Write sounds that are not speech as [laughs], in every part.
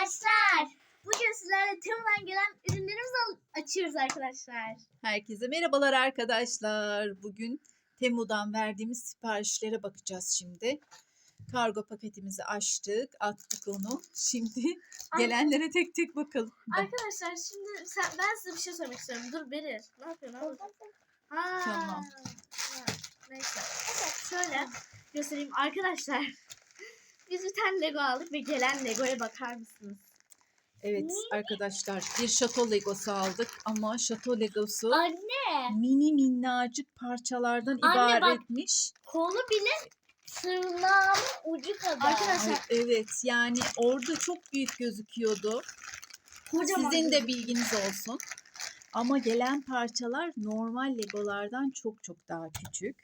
arkadaşlar. Bugün sizlerle Temu'dan gelen ürünlerimizi açıyoruz arkadaşlar. Herkese merhabalar arkadaşlar. Bugün Temu'dan verdiğimiz siparişlere bakacağız şimdi. Kargo paketimizi açtık, attık onu. Şimdi gelenlere tek tek bakalım. Bak, Arkadaşlar şimdi sen, ben size bir şey söylemek istiyorum. Dur Beri. Ne yapıyorsun? Ha. Tamam. Ha, Neyse. Şöyle göstereyim. Arkadaşlar biz bir tane Lego aldık ve gelen Lego'ya bakar mısınız? Evet arkadaşlar bir şato legosu aldık ama şato legosu Anne. mini minnacık parçalardan Anne bak. ibaretmiş. Kolu bile tırnağımın ucu kadar. Arkadaşlar evet yani orada çok büyük gözüküyordu. kocaman. Sizin de bilginiz olsun. Ama gelen parçalar normal legolardan çok çok daha küçük.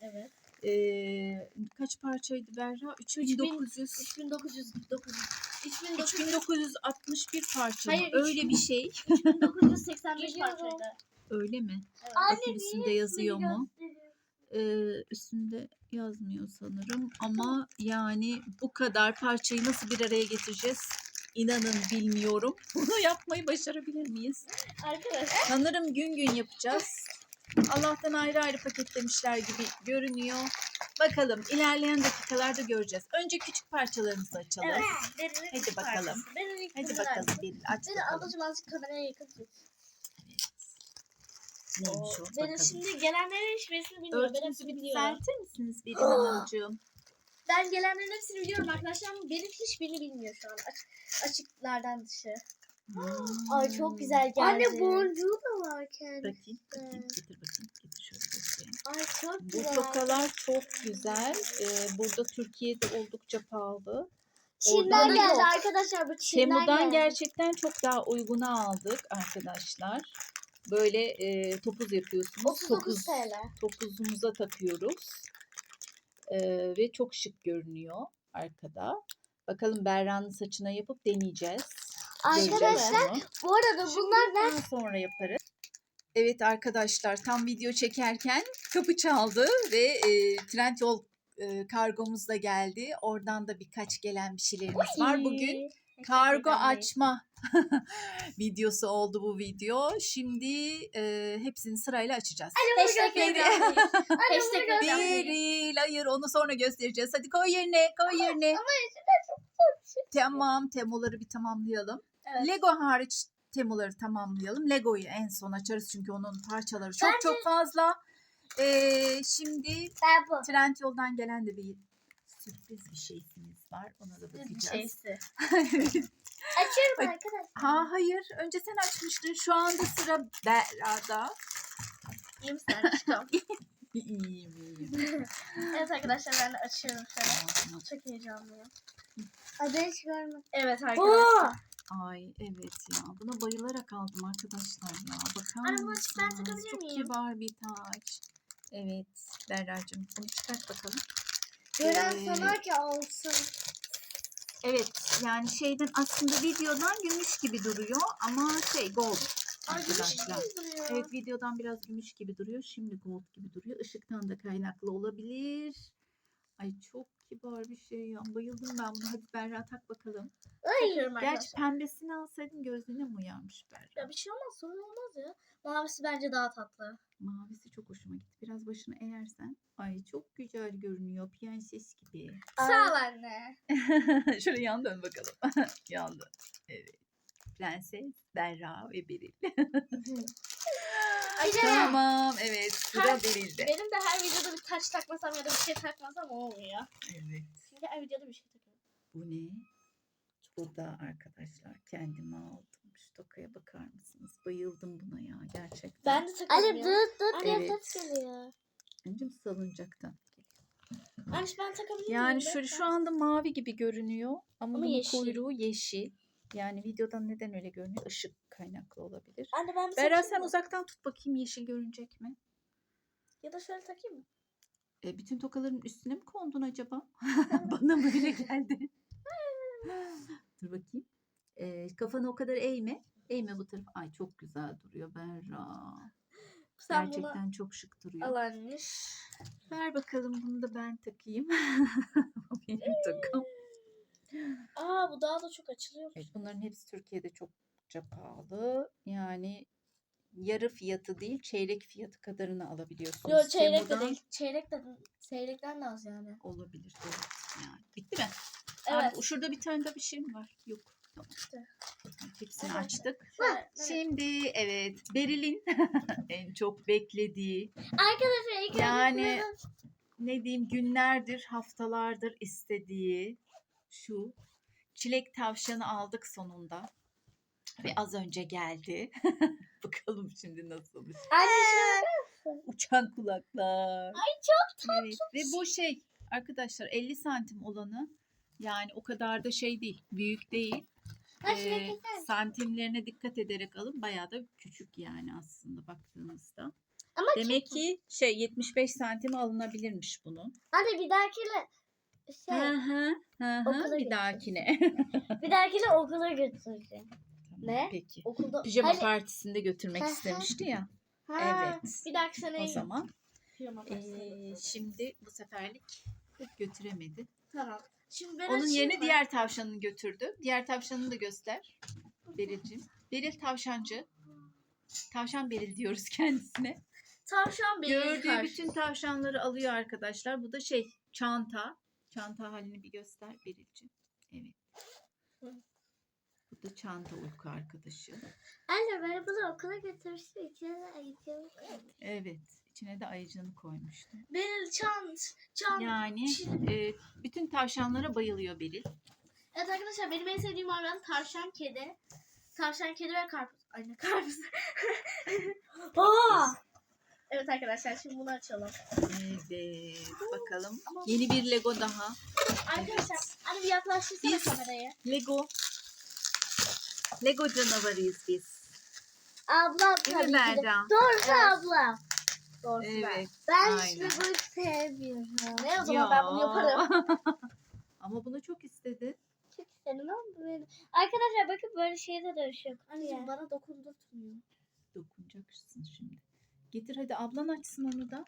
Evet. Ee, kaç parçaydı Berra? 3900. 3900 900 3900 3961 parça mı? Hayır, Öyle bir şey. 3985 parçaydı. Öyle mi? Evet. Bakayım üstünde yazıyor mu? Ee, üstünde yazmıyor sanırım. Ama yani bu kadar parçayı nasıl bir araya getireceğiz? İnanın bilmiyorum. [laughs] Bunu yapmayı başarabilir miyiz? Arkadaşlar Sanırım gün gün yapacağız. Allah'tan ayrı ayrı paketlemişler gibi görünüyor. Bakalım ilerleyen dakikalarda göreceğiz. Önce küçük parçalarımızı açalım. evet. Berinin Hadi bakalım. ilk Hadi bakalım. Beril aç Beri bakalım. ablacığım azıcık kameraya yakın tut. Neymiş o Benim bakalım. şimdi gelenlerin hiçbirisini bilmiyorum. Ben hepsini bir biliyorum. düzeltir misiniz Beril Hanımcığım? Ben gelenlerin hepsini biliyorum arkadaşlar ama benim hiçbirini bilmiyor şu an. Aç, açıklardan dışı. Ay çok güzel geldi. Anne boncuğu da var kendi. Bakayım, bakayım, getir bakayım. Getir şöyle göstereyim. Ay çok Bu güzel. tokalar çok güzel. Ee, burada Türkiye'de oldukça pahalı. Çin'den Oradan geldi yok. arkadaşlar bu Çin'den Temu'dan geldi. gerçekten çok daha uyguna aldık arkadaşlar. Böyle e, topuz yapıyorsunuz. 39 Topuz, TL. topuzumuza takıyoruz. Ee, ve çok şık görünüyor arkada. Bakalım Berra'nın saçına yapıp deneyeceğiz. Arkadaşlar onu. bu arada bunlar ben sonra yaparız. Evet arkadaşlar tam video çekerken kapı çaldı ve e, Trendyol e, kargomuz da geldi. Oradan da birkaç gelen bir şeylerimiz var. Bugün kargo açma [laughs] videosu oldu bu video. Şimdi e, hepsini sırayla açacağız. Hashtag. [laughs] Beril hayır onu sonra göstereceğiz. Hadi koy yerine koy yerine. Tamam temoları bir tamamlayalım. Evet. Lego hariç temoları tamamlayalım. Lego'yu en son açarız çünkü onun parçaları çok çok fazla. Ee, şimdi ben bu. Trendyol'dan gelen de bir sürpriz bir şeyimiz var. Ona da Bir bakacağız. şeysi. [laughs] Açıyorum arkadaşlar. ha hayır. Önce sen açmıştın. Şu anda sıra Berra'da. İyi misin aşkım? [laughs] İyiyim iyiyim. evet arkadaşlar ben de açıyorum şöyle. Çok heyecanlıyım. Adı hiç görmedim. Evet Oo. Ay evet ya. Buna bayılarak aldım arkadaşlar ya. Bakar bunu mısınız? ben takabilir Çok miyim? kibar bir taç. Evet Berra'cığım bunu çıkart bakalım. Gören Ee, sanar ki alsın. Evet yani şeyden aslında videodan gümüş gibi duruyor ama şey gold Ay gümüş arkadaşlar. duruyor. Evet videodan biraz gümüş gibi duruyor. Şimdi gold gibi duruyor. Işıktan da kaynaklı olabilir. Ay çok kibar bir şey ya. Bayıldım ben buna. Hadi Berra tak bakalım. Takıyorum Gerçi arkadaşlar. pembesini alsaydın gözlüğüne mi uyarmış Berra? Ya bir şey olmaz sorun olmaz ya. Mavisi bence daha tatlı. Mavisi çok hoşuma gitti. Biraz başını eğersen. Ay çok güzel görünüyor. Prenses gibi. Sağ ol anne. [laughs] Şöyle yan dön bakalım. [laughs] yan dön. Evet. Prenses, Berra ve Beril. [laughs] Ay, tamam. Evet. Sıra Her- Beril'de. Benim de her videoda bir taç takmasam ya da bir şey takmasam olmuyor. Evet. Çünkü her videoda bir şey takıyorum. Bu ne? Bu da arkadaşlar kendime aldım. Şu tokaya bakar mısınız? Bayıldım buna ya gerçekten. Ben de takıyorum Anne ya. dıt dıt diye Evet. ses geliyor. Önce salıncaktan. Anne ben takabilir miyim? Yani Ben- şöyle şu anda mavi gibi görünüyor ama, Ama bunun yeşil. kuyruğu yeşil. Yani videodan neden öyle görünüyor? Işık kaynaklı olabilir. Anne ben Berra sen uzaktan tut bakayım yeşil görünecek mi? Ya da şöyle takayım mı? E, bütün tokaların üstüne mi kondun acaba? [laughs] Bana mı öyle [laughs] geldi? Dur bakayım. E, kafanı o kadar eğme. Eğme bu tarafa. Ay çok güzel duruyor Berra. Sen Gerçekten çok şık duruyor. al anne. Ver bakalım bunu da ben takayım. [laughs] Bu Benim takım. Aa bu daha da çok açılıyor. Evet, bunların hepsi Türkiye'de çokça pahalı. Yani yarı fiyatı değil, çeyrek fiyatı kadarını alabiliyorsunuz. Yok çeyrek de değil. Çeyrek de çeyrekten de az yani. Olabilir. Evet. Yani. Bitti mi? Evet. Abi, şurada bir tane daha bir şey mi var? Yok. Tamam. İşte. Hepsini Evet. açtık. Evet. Şimdi evet Beril'in [laughs] en çok beklediği Arkadaşlar ilk Yani ne diyeyim günlerdir haftalardır istediği şu çilek tavşanı aldık sonunda ve az önce geldi. [laughs] Bakalım şimdi nasılmış. Anne Uçan kulaklar. Ay çok tatlı. Evet. Ve bu şey arkadaşlar 50 santim olanı yani o kadar da şey değil büyük değil. Ee, santimlerine dikkat ederek alın. Bayağı da küçük yani aslında baktığınızda. Ama Demek ki şey 75 santim alınabilirmiş bunun. Anne bir dahakiyle şey, Hı hı, hı hı. bir dahakine. bir dahakiyle okula götüreceğim. [laughs] Ne? Peki. Okulda. Pijama Hani- partisinde götürmek Hı hı. istemişti ya. Ha, Evet. Bir dahaki sene O zaman pijama partisine eee, götürelim. şimdi bu seferlik götüremedi. Tamam. Şimdi ben Onun yerine diğer tavşanını götürdü. Diğer tavşanını da göster. Beril'cim. Beril tavşancı. Tavşan Beril diyoruz [laughs] kendisine. Tavşan benim Gördüğü karşı. bütün tavşanları alıyor arkadaşlar. Bu da şey çanta. Çanta halini bir göster Beril'cim. Evet. Bu da çanta uyku arkadaşı. Anne ben bunu okula götürmüştüm. İçine de ayıcığım Evet. içine de ayıcını koymuştu. Beril çant. Çant. Yani e, bütün tavşanlara bayılıyor Beril. Evet arkadaşlar benim en sevdiğim hayvan tavşan kedi. Tavşan kedi ve karpuz. Aynı karpuz. [laughs] Aa! evet arkadaşlar şimdi bunu açalım. Evet. Bakalım. Yeni bir Lego daha. Arkadaşlar hani bir yaklaştırsana Biz- kamerayı. Lego. Lego canavarıyız biz. Ablam Değil mi tabii ki de. Berra? Doğrusu Evet. ablam. Doğrusu Evet. Ben Aynen. işte bunu sevmiyorum. Ne o zaman ben bunu yaparım. [laughs] Ama bunu çok istedi. Çok istedim ama bu benim. Arkadaşlar bakın böyle şeyde dönüşüyor. Anneciğim bana dokundurtmuyor. Dokunacaksın şimdi. Getir hadi ablan açsın onu da.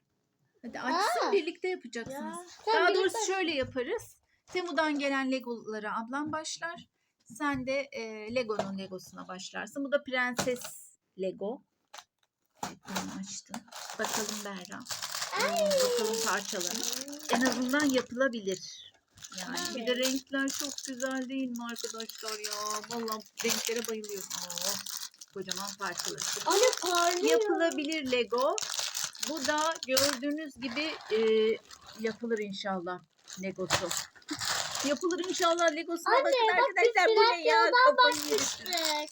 Hadi açsın Aa. birlikte yapacaksınız. Ya. Sen Daha birlikte- doğrusu şöyle yaparız. Temu'dan gelen Legolara ablam başlar. Sen de e, Lego'nun Legosuna başlarsın. Bu da Prenses Lego. Evet, bunu açtım. Bakalım Berra. Hmm, bakalım parçalarını. En azından yapılabilir. Yani bir de renkler çok güzel değil mi arkadaşlar ya? Vallahi renklere bayılıyorum. Oo, kocaman parçalar. Parlıyor. Yapılabilir Lego. Bu da gördüğünüz gibi e, yapılır inşallah Legosu. Yapılır inşallah Legosuna Anne, bakın bak arkadaşlar bu ne ya? Trendyol'dan Kafayı yedirsin. Bak.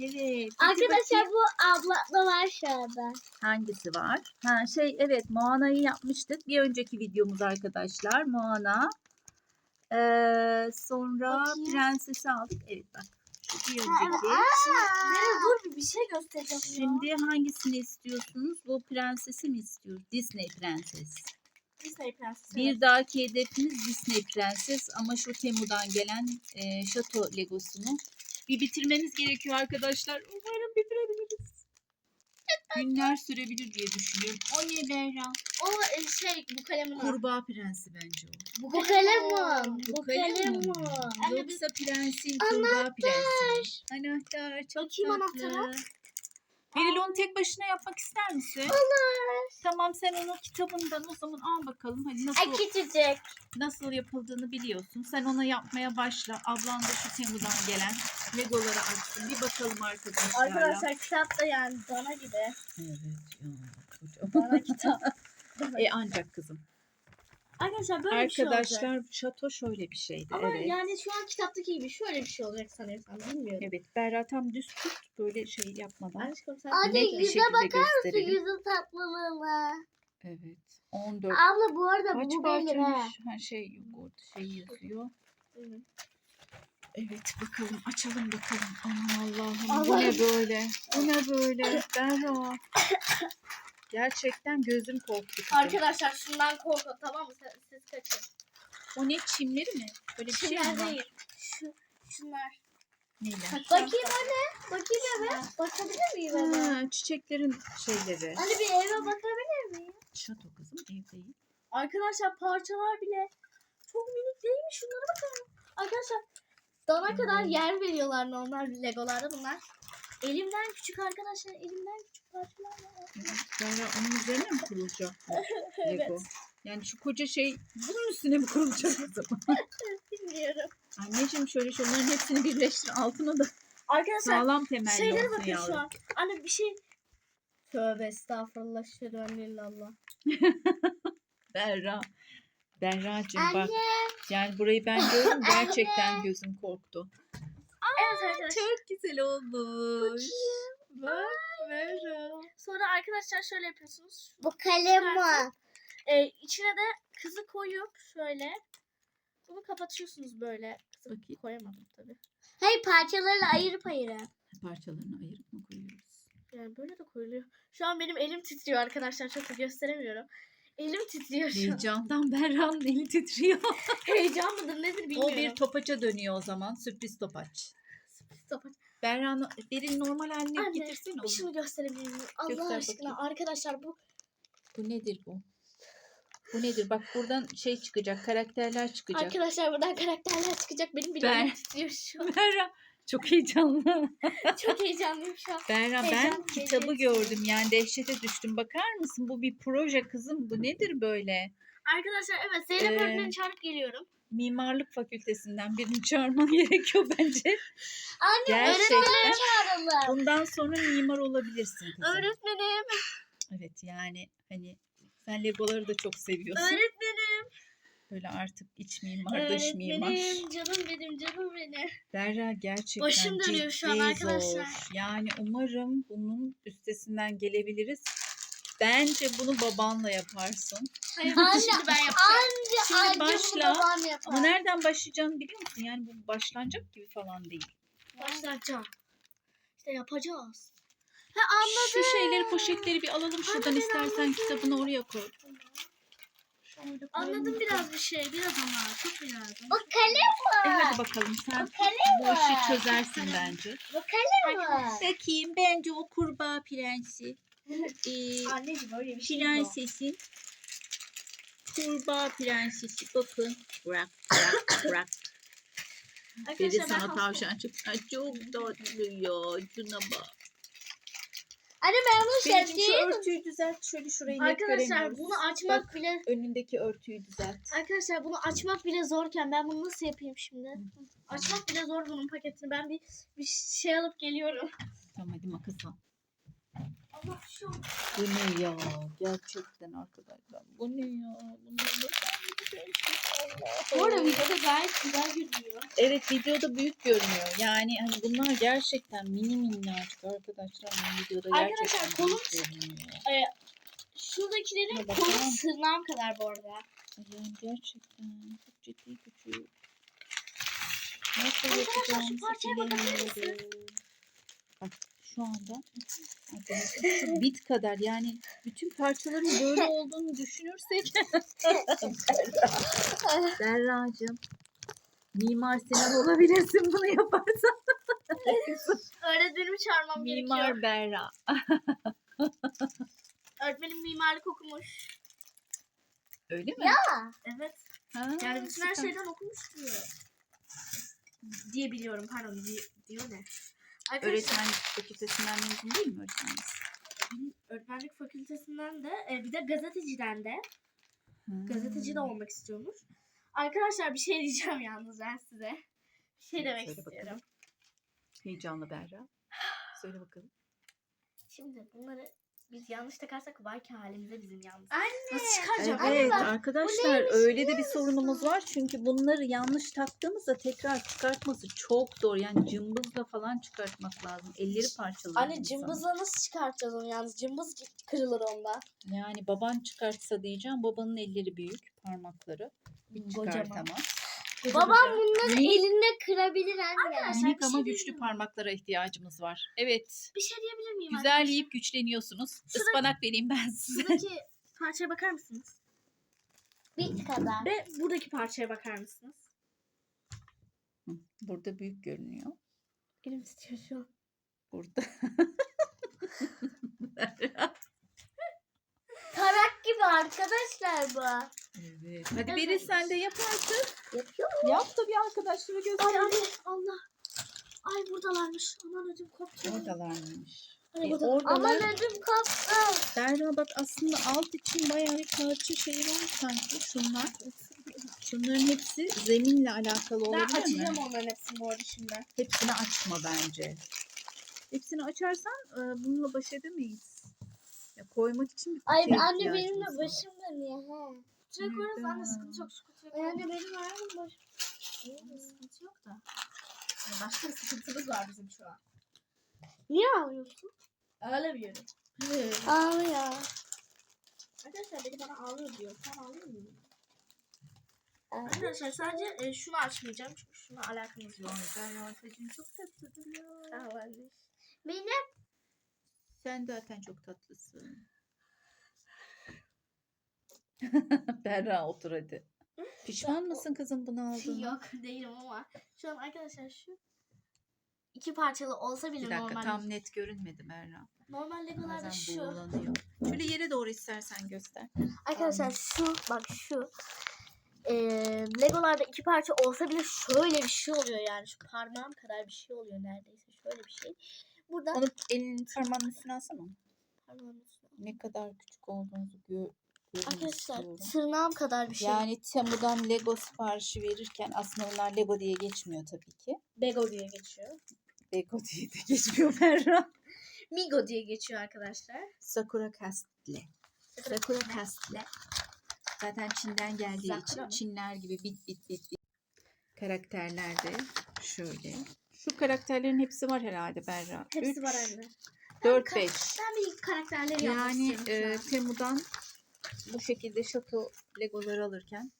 Evet. Arkadaşlar bakayım. bu abla var şu anda. hangisi var? Ha şey evet Moana'yı yapmıştık. Bir önceki videomuz arkadaşlar Moana. Ee, sonra Bakayım. Prenses'i aldık. Evet bak. Şu bir önceki. Beril dur bir, bir şey göstereceğim. ya. Şimdi hangisini istiyorsunuz? Bu prensesi mi istiyoruz? Disney prenses. Disney prensesi. Bir dahaki hedefimiz Disney prenses ama şu Temu'dan gelen e, şato legosunu bir bitirmemiz gerekiyor arkadaşlar. Umarım bitirebiliriz. Günler sürebilir diye düşünüyorum. O ne Berra? O e, şey bu kalemin Kurbağa prensi bence o. Bu kalemon. Bu Bu kalem mi? Yoksa prensin kurbağa prensi. Anahtar çok Bakayım tatlı. anahtara. Beril onu tek başına yapmak ister misin? Olur. Tamam sen onu kitabından o zaman al bakalım. Hadi Ay nasıl küçücük. nasıl yapıldığını biliyorsun. Sen ona yapmaya başla. Ablan da şu Temu'dan gelen Legoları açsın. Bir bakalım arkadaşlar. Arkadaşlar kitap da yani dana gibi. Evet ya. Dana kitap. [laughs] e ancak kızım. Arkadaşlar böyle bir şey olacak. Arkadaşlar şato şöyle bir şeydi. Ama evet. yani şu an kitaptaki gibi şöyle bir şey olacak sanıyorsam bilmiyorum. Evet Berra tam düz tut. Böyle şey yapmadan. Anne Net bir yüze şekilde bakar mısın gösterelim. yüzün tatlılığına? Evet. 14. Abla bu arada Kaç bu benim he. parçaymış? Şey yok şey yazıyor. Evet. Evet bakalım açalım bakalım. Aman Allah'ım bu ne böyle? Bu ne böyle? Berra. Gerçekten gözüm korktu. kızım. Arkadaşlar şundan korkun tamam mı? Siz, siz kaçın. O ne çimleri mi? Böyle bir şey mi Şunlar var? değil. Şu, şunlar. Neler? Bakayım anne. Bakayım eve. Bakabilir miyim eve? Ha, çiçeklerin şeyleri. Anne bir eve bakabilir miyim? Şato kızım ev değil. Arkadaşlar parçalar bile çok minik değil mi? Şunlara bakın. Arkadaşlar dana kadar Hmm. yer veriyorlar normal legolarda bunlar. Elimden küçük arkadaşlar elimden küçük parçalar Berra onun üzerine mi kurulacak bu [laughs] Evet. Lego? Yani şu koca şey bunun üstüne mi kurulacak o zaman? [laughs] Bilmiyorum. Anneciğim şöyle şunların hepsini birleştir altına da Arkadaşlar sağlam temelli şeylere olsun bakın şu an. Anne bir şey Tövbe estağfurullah şerefli Allah. [laughs] Berra. Berra'cığım bak yani burayı ben gördüm gerçekten gözüm korktu. Evet arkadaşlar. Çok güzel olmuş. Bak Berra. Sonra arkadaşlar şöyle yapıyorsunuz. Bu kalem mi? Ee, içine de kızı koyup şöyle bunu kapatıyorsunuz böyle. Kızı Bakayım. koyamadım tabii. Hayır parçalarla ayırıp ayırıp. Parçalarını ayırıp mı koyuyoruz? Yani böyle de koyuluyor. Şu an benim elim titriyor arkadaşlar. Çok da gösteremiyorum. Elim titriyor şu an. Heyecandan Berra'nın eli titriyor. Heyecan mıdır nedir bilmiyorum. o bir topaça dönüyor o zaman. Sürpriz topaç. Stop. Berra'nın derin normal haline Anne, getirsene Bir onu. şunu gösterebilir miyim? Allah Göster aşkına bakayım. arkadaşlar bu Bu nedir bu? Bu nedir? Bak buradan şey çıkacak. Karakterler çıkacak. arkadaşlar buradan karakterler çıkacak. Benim bile Ben- elim titriyor şu an. Berra çok heyecanlı. [laughs] Çok heyecanlıyım şu an. Berra ben Heyecan kitabı verici. gördüm yani dehşete düştüm. Bakar mısın? Bu bir proje kızım. Bu nedir böyle? Arkadaşlar evet Zeynep Ee, öğretmeni çağırıp geliyorum. Mimarlık fakültesinden birini çağırman [laughs] gerekiyor bence. Anne Gerçekten. öğretmeni çağıralım. Bundan sonra mimar olabilirsin kızım. Öğretmenim. Evet yani hani sen Legoları da çok seviyorsun. Öğretmenim. Böyle artık iç mimar, dış mimar. Öğretmenim. Canım benim canım benim. Berra gerçekten Başım dönüyor şu an ciddi arkadaşlar. zor. Yani umarım bunun üstesinden gelebiliriz. Bence bunu babanla yaparsın. Hayır Anne, şimdi ben yapacağım. Anne Şimdi anne başla. bunu babam yapar. Ama nereden başlayacağını biliyor musun? Yani bu başlanacak gibi falan değil. Başlayacağım. İşte yapacağız. Ha anladım. Şu şeyleri poşetleri bir alalım şuradan ben istersen anladım. kitabını oraya koy. Anladım biraz bir şey. Biraz ama. Çok biraz. Bu kalem E hadi bakalım sen Bu kalem bu işi çözersin bence. Bu kalem mi? Bakayım bence o kurbağa prensi. Ee, Anneciğim öyle bir şey yok. prensesin kurbağa prensesi bakın. Bırak bırak bırak. Dedi Arkadaşlar ben sana hasta- tavşan çıktı. Ay çok tatlı ya. Şuna bak. Anne ben bunu Benim şu sevdim. örtüyü düzelt. Şöyle şurayı net Arkadaşlar göremiyoruz. bunu açmak bile Önündeki örtüyü düzelt. Arkadaşlar bunu açmak bile zorken ben bunu nasıl yapayım şimdi? Açmak bile zor bunun paketini. Ben bir bir şey alıp geliyorum. Tamam hadi makas al. Allah şu Bu ne ya? Gerçekten arkadaşlar. Bu ne ya? Bu ne? Bu arada videoda gayet güzel görünüyor. Evet videoda büyük görünüyor. Yani hani bunlar gerçekten mini minnacık arkadaşlar. Yani videoda Arkadaşlar, gerçekten kolum- büyük görünüyor. Şuradakilerin Ha, kolu sırnağım kadar bu arada. Yani gerçekten çok ciddi küçük. Nasıl Arkadaşlar, şu yapacağımızı parçaya bakabilir bilemiyorum. Şu anda arkadaşlar şu bit kadar yani bütün parçaların böyle olduğunu düşünürsek [laughs] Berra'cığım Mimar Sinan olabilirsin bunu yaparsan. Öğretmenimi çağırmam gerekiyor. Mimar Berra. Öğretmenim mimarlık okumuş. Öyle mi? Ya. Evet. Ha, Yani bütün her şeyden okumuş diyor. Diye biliyorum pardon diye, diyor ne? Arkadaşlar Öğretmenlik fakültesinden mezun değil mi öğretmenlik? öğretmenlik fakültesinden de e, bir de gazeteciden de Hmm. gazeteci de olmak istiyormuş. Arkadaşlar bir şey [laughs] diyeceğim yalnız ben size. Bir şey demek Söyle bakalım. istiyorum. Heyecanlı Berra. Söyle bakalım. Şimdi bunları biz yanlış takarsak vay ki halimize bizim yalnız. Anne. Nasıl çıkaracağım? Evet bak, arkadaşlar öyle de bir biliyor sorunumuz var. Çünkü bunları yanlış taktığımızda tekrar çıkartması çok zor. Yani cımbızla falan çıkartmak lazım. Elleri parçalanır. Anne cımbızla nasıl çıkartacağız onu yalnız? Cımbız kırılır onda. Yani baban çıkartsa diyeceğim. Babanın elleri büyük. Parmakları. Kocaman. çıkartamaz. Babam bunları Minik- elinde kırabilir anne. Arkadaşlar, Minik bir ama şey güçlü diyeyim mi? parmaklara ihtiyacımız var. Evet. Bir şey diyebilir miyim? Güzel arkadaşlar? yiyip güçleniyorsunuz. Şurada- Ispanak vereyim ben size. Şuradaki parçaya bakar mısınız? Bit kadar. Ve buradaki parçaya bakar mısınız? Burada büyük görünüyor. Elim titriyor şu an. Burada. Gibi arkadaşlar bu. Evet. Hadi Beril sen de yap artık. Yapıyor Yap da bir arkadaşlara Ay göster. anne Allah. Ay buradalarmış. Aman ödüm koptu. Oradalarmış. Ay, E, burada- oradalar. Ama ödüm koptu. Berra bak aslında alt için bayağı bir parça şeyi var sanki şunlar. Şunların hepsi zeminle alakalı Ben olabilir mi? açacağım onların hepsini bu arada şimdi. Hepsini açma bence. Hepsini açarsan e, bununla baş edemeyiz. Koymak için bir Ay kutuya anne ihtiyacımız benim de var. başım dönüyor he. Kutuya koyarız anne sıkıntı yok. Sıkıntı yok. Ay anne benim ayağım boş. Sıkıntı yok da. Yani başka bir sıkıntımız var bizim şu an. Niye ağlıyorsun? Öyle bir. Ağlıyor. Arkadaşlar beni bana ağlıyor diyor. Sen ağlıyor musun? Arkadaşlar sadece e, şunu açmayacağım çünkü şuna alakamız yok. Berra saçın çok tatlı duruyor. Sağ ol anne. Benim Sen zaten çok tatlısın. [laughs] Berra otur hadi. Pişman mısın kızım bunu aldığına? Yok değilim ama şu an arkadaşlar şu iki parçalı olsa bile Bir dakika normal. tam net görünmedi Berra. Normal legolarda Bazen şu. buğulanıyor. Şöyle yere doğru istersen göster. Arkadaşlar şu bak şu. Eee legolarda iki parça olsa bile şöyle bir şey oluyor yani şu parmağım kadar bir şey oluyor neredeyse şöyle bir şey. Burada Onu elinin parmağının üstüne alsana. parmağımın üstüne. Ne kadar küçük olduğunuzu gö görmek Arkadaşlar tırnağım kadar bir şey. Yani Temu'dan Lego siparişi verirken aslında onlar Lego diye geçmiyor tabii ki. Lego diye geçiyor. Lego diye de geçmiyor Berra. [laughs] Migo diye geçiyor arkadaşlar. Sakura Castle. Sakura Castle. Zaten Çin'den geldiği Sakura için mı? Çinler gibi bit bit bit bit. Karakterler de şöyle. Şu karakterlerin hepsi var herhalde Berra. Hepsi Üç, var anne. 4, Ben 5. Ben bir karakterleri yapmak Yani e. Temu'dan bu şekilde şato legoları alırken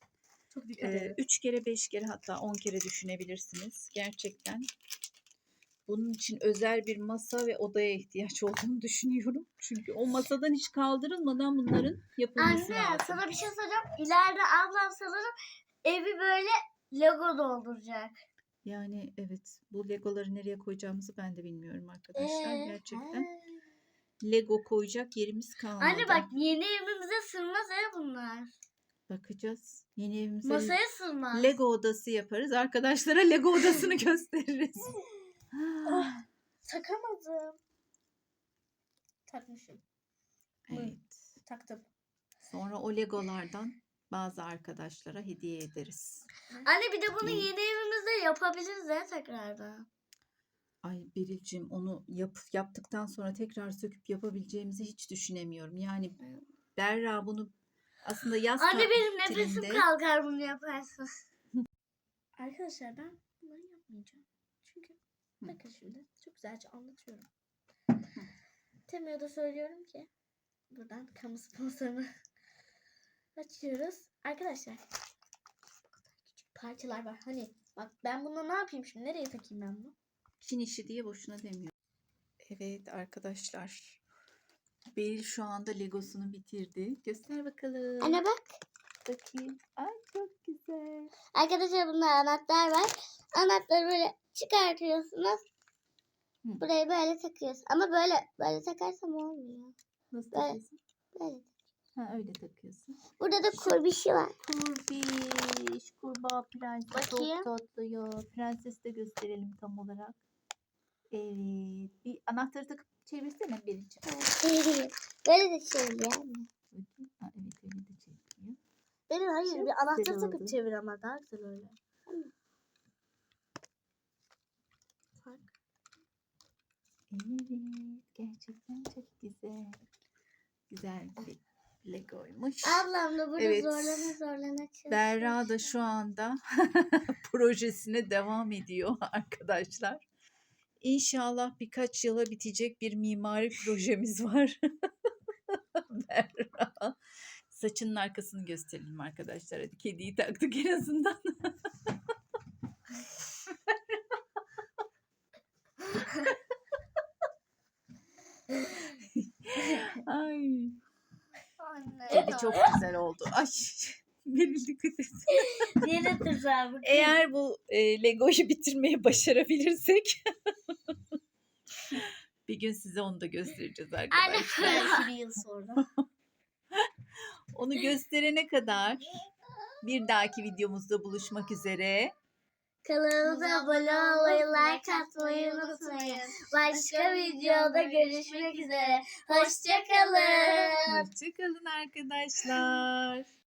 Çok dikkat edin. 3 kere 5 kere hatta 10 kere düşünebilirsiniz. Gerçekten bunun için özel bir masa ve odaya ihtiyaç olduğunu [laughs] düşünüyorum. Çünkü o masadan hiç kaldırılmadan bunların yapılması Anne lazım. sana bir şey soracağım. İleride ablam sanırım evi böyle logo dolduracak. Yani evet bu legoları nereye koyacağımızı ben de bilmiyorum arkadaşlar. Gerçekten lego koyacak yerimiz kalmadı. Anne bak yeni evimize sığmaz ya bunlar. Bakacağız. Yeni evimize Masaya sığmaz. Lego odası yaparız. Arkadaşlara Lego odasını [laughs] gösteririz. Takamadım. Takmışım. evet. Taktım. Sonra o Legolardan bazı arkadaşlara hediye ederiz. Anne bir de bunu yeni evimizde yapabiliriz ya tekrardan. Ay Beril'cim onu yap, yaptıktan sonra tekrar söküp yapabileceğimizi hiç düşünemiyorum. Yani Berra bunu aslında yaz Anne benim nefesim tatilinde- kalkar bunu yaparsan. [laughs] Arkadaşlar ben bunları yapmayacağım. Çünkü bakın şimdi çok güzelce anlatıyorum. Temo'ya da söylüyorum ki buradan kamu sponsorunu açıyoruz. Arkadaşlar bu kadar küçük parçalar var. Hani bak ben bunu ne yapayım şimdi? Nereye takayım ben bunu? Çin işi diye boşuna demiyorum. Evet arkadaşlar. Beril şu anda Legosunu bitirdi. Göster bakalım. Anne bak. bakayım. Ay çok güzel. Arkadaşlar bunda anahtar var. Anahtarı böyle çıkartıyorsunuz. Hı. Buraya böyle takıyorsun. Ama böyle böyle takarsam olmuyor. Nasıl Ben- takıyorsun? Böyle. Ha öyle takıyorsun. Burada da kurbişi var. Kurbiş, kurbağa prenses Bakayım. çok tatlı ya. Prenses de gösterelim tam olarak. Evet. Bir anahtarı takıp çevirsene Bericim. Çevireyim. Böyle de çeviriyor. Ha, evet öyle de çeviriyor. Benim hayır Çok bir anahtar güzel takıp oldu. çevir ama daha güzel öyle. Bak. Evet. Gerçekten çok güzel. Güzel bir Lego'ymuş. Ablam da burada Evet. zorlana zorlana çalışıyor. Berra da şu anda [laughs] projesine devam ediyor [laughs] arkadaşlar. İnşallah birkaç yıla bitecek bir mimari projemiz var. [laughs] Berra. Saçının arkasını gösterelim arkadaşlar. Hadi kediyi taktık en azından. Ay, Anne. kedi çok güzel oldu. Ay, [laughs] et. Yine tuzağı bu. Eğer bu e, Lego'yu bitirmeyi başarabilirsek [laughs] bir gün size onu da göstereceğiz arkadaşlar. Belki bir yıl sonra. [laughs] Onu gösterene kadar bir dahaki videomuzda buluşmak üzere. Kanalımıza abone olmayı, like atmayı unutmayın. Başka videoda görüşmek üzere. Hoşçakalın. Hoşçakalın arkadaşlar.